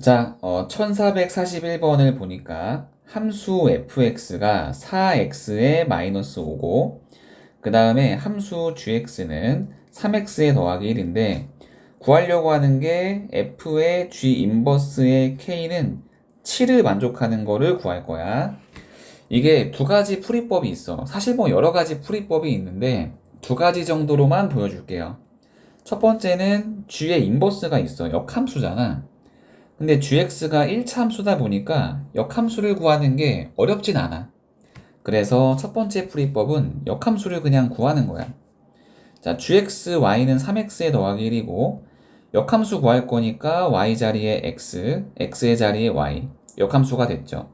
자, 어, 1441번을 보니까 함수 fx가 4x에 마이너스 5고, 그 다음에 함수 gx는 3x에 더하기 1인데, 구하려고 하는 게 f의 g 인버스의 k는 7을 만족하는 거를 구할 거야. 이게 두 가지 풀이법이 있어. 사실 뭐 여러 가지 풀이법이 있는데, 두 가지 정도로만 보여줄게요. 첫 번째는 g의 인버스가 있어. 역함수잖아. 근데 gx가 1차 함수다 보니까 역함수를 구하는 게 어렵진 않아. 그래서 첫 번째 풀이법은 역함수를 그냥 구하는 거야. 자, gx, y는 3x에 더하기 1이고 역함수 구할 거니까 y 자리에 x, x의 자리에 y 역함수가 됐죠.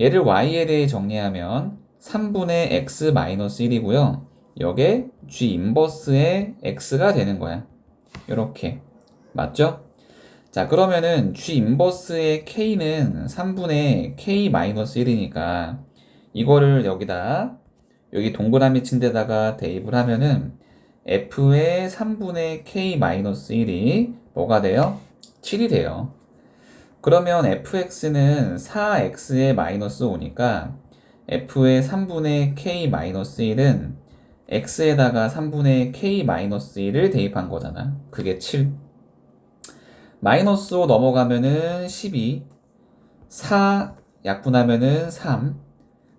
얘를 y에 대해 정리하면 3분의 x 1이고요. 여기에 g 인버스의 x가 되는 거야. 이렇게 맞죠? 자, 그러면은 G 인버스의 K는 3분의 K-1이니까 이거를 여기다 여기 동그라미 친 데다가 대입을 하면은 F의 3분의 K-1이 뭐가 돼요? 7이 돼요. 그러면 fx는 4x에 마이너스 5니까 f의 3분의 k-1은 x에다가 3분의 k-1을 대입한 거잖아. 그게 7. 마이너스 5 넘어가면은 12, 4 약분하면은 3,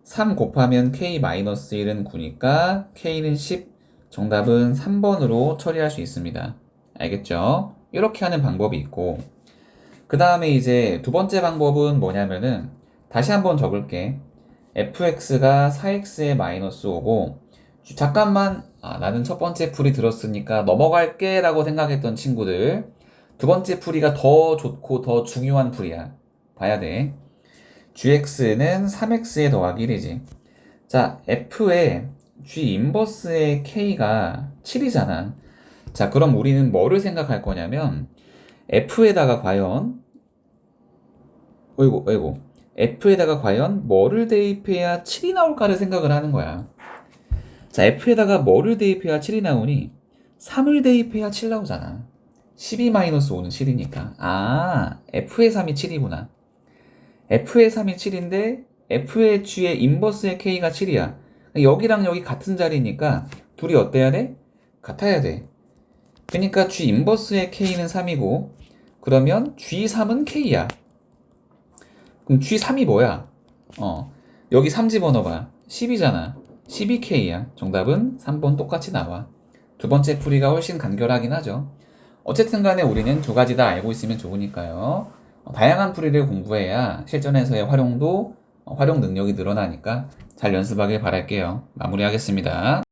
3 곱하면 k-1은 9니까 k는 10, 정답은 3번으로 처리할 수 있습니다. 알겠죠? 이렇게 하는 방법이 있고 그 다음에 이제 두 번째 방법은 뭐냐면은 다시 한번 적을게. fx가 4x에 마이너스 5고 잠깐만 아, 나는 첫 번째 풀이 들었으니까 넘어갈게 라고 생각했던 친구들 두 번째 풀이가 더 좋고 더 중요한 풀이야. 봐야 돼. gx는 3x에 더하기 1이지. 자, f의 g 인버스의 k가 7이잖아. 자, 그럼 우리는 뭐를 생각할 거냐면 f에다가 과연 어이구, 어이구. f에다가 과연 뭐를 대입해야 7이 나올까를 생각을 하는 거야. 자, f에다가 뭐를 대입해야 7이 나오니 3을 대입해야 7 나오잖아. 12-5는 7이니까. 아, F의 3이 7이구나. F의 3이 7인데, F의 G의 인버스의 K가 7이야. 여기랑 여기 같은 자리니까, 둘이 어때야 돼? 같아야 돼. 그러니까 G 인버스의 K는 3이고, 그러면 G3은 K야. 그럼 G3이 뭐야? 어, 여기 3 집어넣어봐. 10이잖아. 12K야. 정답은 3번 똑같이 나와. 두 번째 풀이가 훨씬 간결하긴 하죠. 어쨌든 간에 우리는 두 가지 다 알고 있으면 좋으니까요. 어, 다양한 풀이를 공부해야 실전에서의 활용도, 어, 활용 능력이 늘어나니까 잘 연습하길 바랄게요. 마무리하겠습니다.